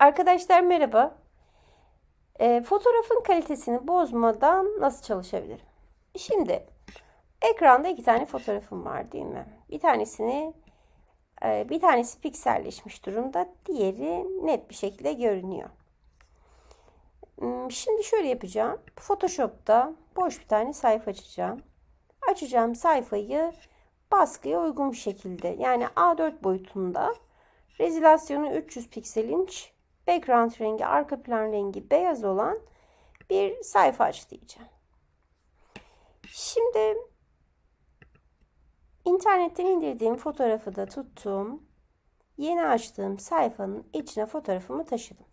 Arkadaşlar merhaba. Ee, fotoğrafın kalitesini bozmadan nasıl çalışabilirim? Şimdi ekranda iki tane fotoğrafım var değil mi? Bir tanesini e, bir tanesi pikselleşmiş durumda, diğeri net bir şekilde görünüyor. Hmm, Şimdi şöyle yapacağım. Photoshop'ta boş bir tane sayfa açacağım. Açacağım sayfayı baskıya uygun bir şekilde yani A4 boyutunda Rezilasyonu 300 piksel inç, background rengi, arka plan rengi beyaz olan bir sayfa aç diyeceğim. Şimdi internetten indirdiğim fotoğrafı da tuttum. Yeni açtığım sayfanın içine fotoğrafımı taşıdım.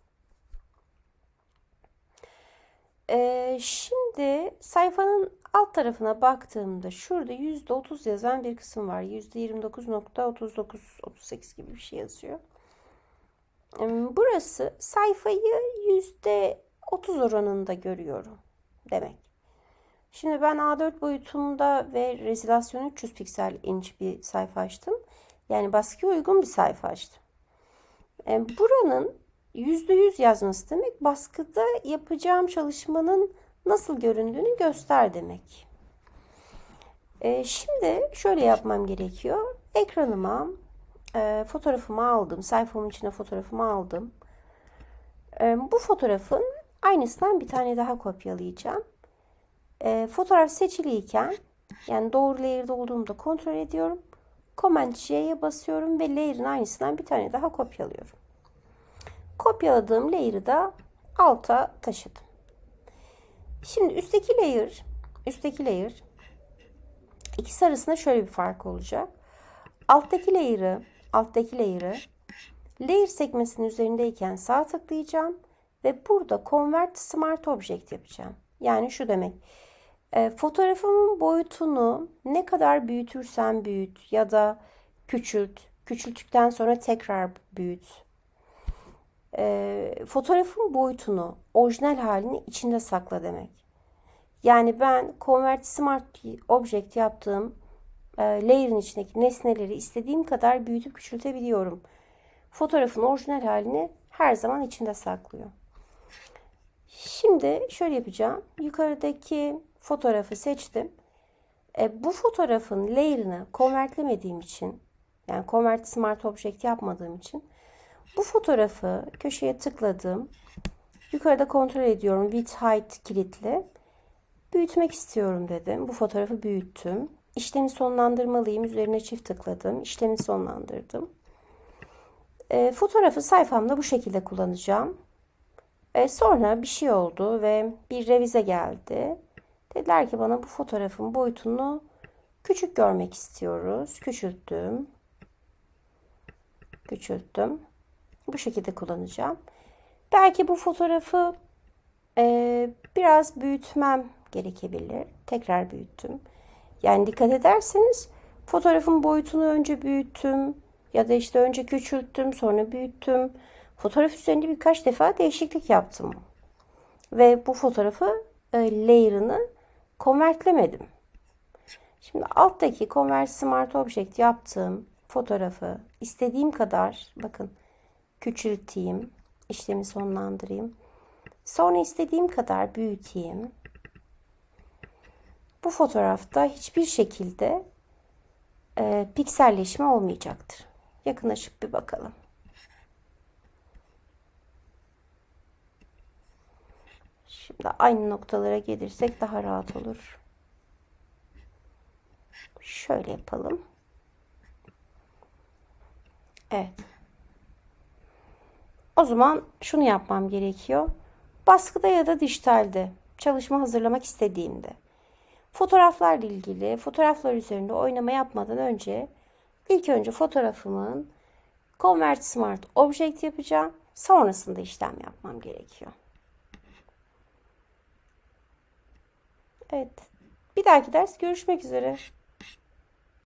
Ee, şimdi sayfanın alt tarafına baktığımda şurada %30 yazan bir kısım var. %29.39-38 gibi bir şey yazıyor. Burası sayfayı %30 oranında görüyorum demek. Şimdi ben A4 boyutunda ve rezilasyonu 300 piksel inç bir sayfa açtım. Yani baskıya uygun bir sayfa açtım. Buranın %100 yazması demek baskıda yapacağım çalışmanın nasıl göründüğünü göster demek. Ee, şimdi şöyle yapmam gerekiyor. Ekranıma e, fotoğrafımı aldım. Sayfamın içine fotoğrafımı aldım. E, bu fotoğrafın aynısından bir tane daha kopyalayacağım. E, fotoğraf seçiliyken yani doğru layer'da olduğumda kontrol ediyorum. Command J'ye basıyorum ve layer'ın aynısından bir tane daha kopyalıyorum. Kopyaladığım layer'ı da alta taşıdım. Şimdi üstteki layer, üstteki layer ikisi arasında şöyle bir fark olacak. Alttaki layer'ı, alttaki layer'ı layer sekmesinin üzerindeyken sağ tıklayacağım ve burada Convert Smart Object yapacağım. Yani şu demek. E, fotoğrafımın boyutunu ne kadar büyütürsen büyüt ya da küçült. Küçülttükten sonra tekrar büyüt e, fotoğrafın boyutunu, orijinal halini içinde sakla demek. Yani ben Convert Smart Object yaptığım e, layer'ın içindeki nesneleri istediğim kadar büyütüp küçültebiliyorum. Fotoğrafın orijinal halini her zaman içinde saklıyor. Şimdi şöyle yapacağım. Yukarıdaki fotoğrafı seçtim. E, bu fotoğrafın layer'ını konvertlemediğim için yani Convert Smart Object yapmadığım için bu fotoğrafı köşeye tıkladım. Yukarıda kontrol ediyorum. Width Height kilitli. Büyütmek istiyorum dedim. Bu fotoğrafı büyüttüm. İşlemi sonlandırmalıyım. Üzerine çift tıkladım. İşlemi sonlandırdım. E, fotoğrafı sayfamda bu şekilde kullanacağım. E, sonra bir şey oldu ve bir revize geldi. Dediler ki bana bu fotoğrafın boyutunu küçük görmek istiyoruz. Küçülttüm. Küçülttüm. Bu şekilde kullanacağım. Belki bu fotoğrafı e, biraz büyütmem gerekebilir. Tekrar büyüttüm. Yani dikkat ederseniz fotoğrafın boyutunu önce büyüttüm ya da işte önce küçülttüm sonra büyüttüm. Fotoğraf üzerinde birkaç defa değişiklik yaptım. Ve bu fotoğrafı e, layer'ını konvertlemedim. Şimdi alttaki Convert Smart Object yaptığım fotoğrafı istediğim kadar bakın küçülteyim. işlemi sonlandırayım. Sonra istediğim kadar büyüteyim. Bu fotoğrafta hiçbir şekilde e, pikselleşme olmayacaktır. Yakınlaşıp bir bakalım. Şimdi aynı noktalara gelirsek daha rahat olur. Şöyle yapalım. Evet. O zaman şunu yapmam gerekiyor. Baskıda ya da dijitalde çalışma hazırlamak istediğimde fotoğraflarla ilgili fotoğraflar üzerinde oynama yapmadan önce ilk önce fotoğrafımın Convert Smart Object yapacağım. Sonrasında işlem yapmam gerekiyor. Evet. Bir dahaki ders görüşmek üzere.